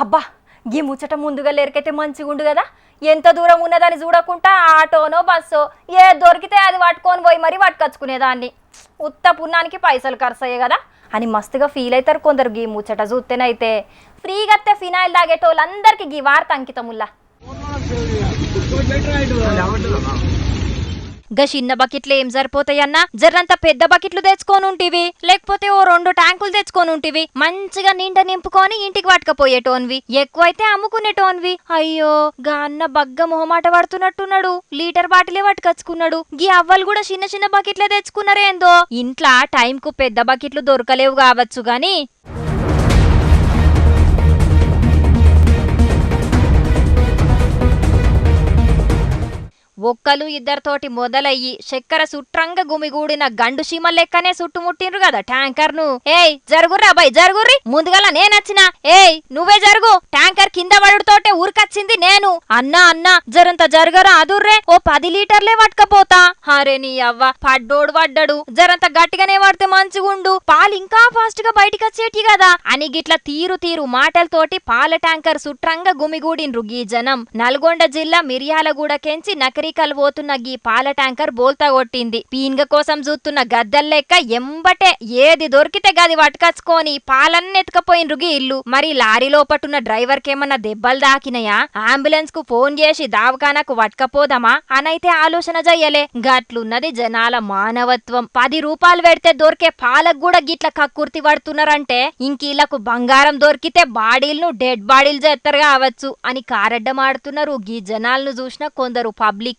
అబ్బా గీ ముచ్చట ముందుగా లేరికైతే మంచిగా ఉండు కదా? ఎంత దూరం ఉన్నదని చూడకుండా ఆటోనో బస్సో ఏ దొరికితే అది పట్టుకొని పోయి మరీ పట్టుకొచ్చుకునేదాన్ని. ఉత్త పున్నానికి పైసలు ఖర్చు అయ్యాయి కదా? అని మస్తుగా ఫీల్ అవుతారు కొందరు గీ ముచ్చట చూస్తేనైతే. ఫ్రీగా అత్తే ఫినాయిల్ తాగేటోళ్ళందరికీ గీ వార్త అంకితముల్లా. గా చిన్న బకెట్లు ఏం సరిపోతాయన్నా జర్రంత పెద్ద బకెట్లు తెచ్చుకోనుంటివి లేకపోతే ఓ రెండు ట్యాంకులు తెచ్చుకోనుంటివి మంచిగా నిండా నింపుకొని ఇంటికి పట్టుకపోయేటోన్వి. ఎక్కువైతే అమ్ముకునేటోన్వి. అయ్యో గా అన్న బగ్గ మొహమాట పడుతున్నట్టున్నాడు. లీటర్ బాటిలే పట్టుకొచ్చుకున్నాడు. గీ అవ్వలు కూడా చిన్న చిన్న బకెట్లే తెచ్చుకున్నారేందో. ఇంట్లో టైంకు పెద్ద బకెట్లు దొరకలేవు కావచ్చు గాని. ఒక్కలు ఇద్దరితోటి మొదలయ్యి చక్కెర సుట్రంగ గుమిగూడిన గండు సీమ లెక్కనే చుట్టుముట్టిండ్రు కదా ట్యాంకర్ను ఏయ్ జరుగుర్రా బై జరుగుర్రి. ముందుగల నేనొచ్చిన ఏయ్ నువ్వే జరుగు. ట్యాంకర్ కింద పడుతోటే ఊరికొచ్చింది నేను. అన్నా అన్నా జరంత జరగరా అదుర్రే. ఓ పది లీటర్లే పట్టుకపోతా. హరే నీ అవ్వ పడ్డోడు పడ్డాడు. జరంత గట్టిగానే పడితే మంచిగుండు. పాలు ఇంకా ఫాస్ట్గా బయటికి వచ్చేటి కదా. అని గిట్ల తీరు తీరు మాటలతోటి పాల ట్యాంకర్ సుట్రంగ గుమిగూడిండ్రు గీ జనం. నల్గొండ జిల్లా మిర్యాలగూడ కెంచి నకరికల్ పోతున్న గీ పాల ట్యాంకర్ బోల్తా కొట్టింది. పీన్గ కోసం చూస్తున్న గద్దెల్లెక్క ఎంబటే ఏది దొరికితే గది పట్టుకచ్చుకొని పాలన్నీ ఎత్తుకపోయినరు గీ ఇల్లు. మరి లారీ లోపటున్న డ్రైవర్ కేమన్నా దెబ్బలు దాకినయా అంబులెన్స్కు ఫోన్ చేసి దావకానకు పట్టుకపోదామా? అనైతే ఆలోచన చెయ్యలే గట్లున్నది జనాల మానవత్వం. పది రూపాయలు పెడితే దొరికే పాలకు కూడా గిట్ల కక్కుర్తి పడుతున్నారంటే ఇంకీళ్ళకు బంగారం దొరికితే బాడీలను డెడ్ బాడీలు చేస్తారు కావచ్చు అని కారడ్డమాడుతున్నారు. గీ జనాలను చూసిన కొందరు పబ్లిక్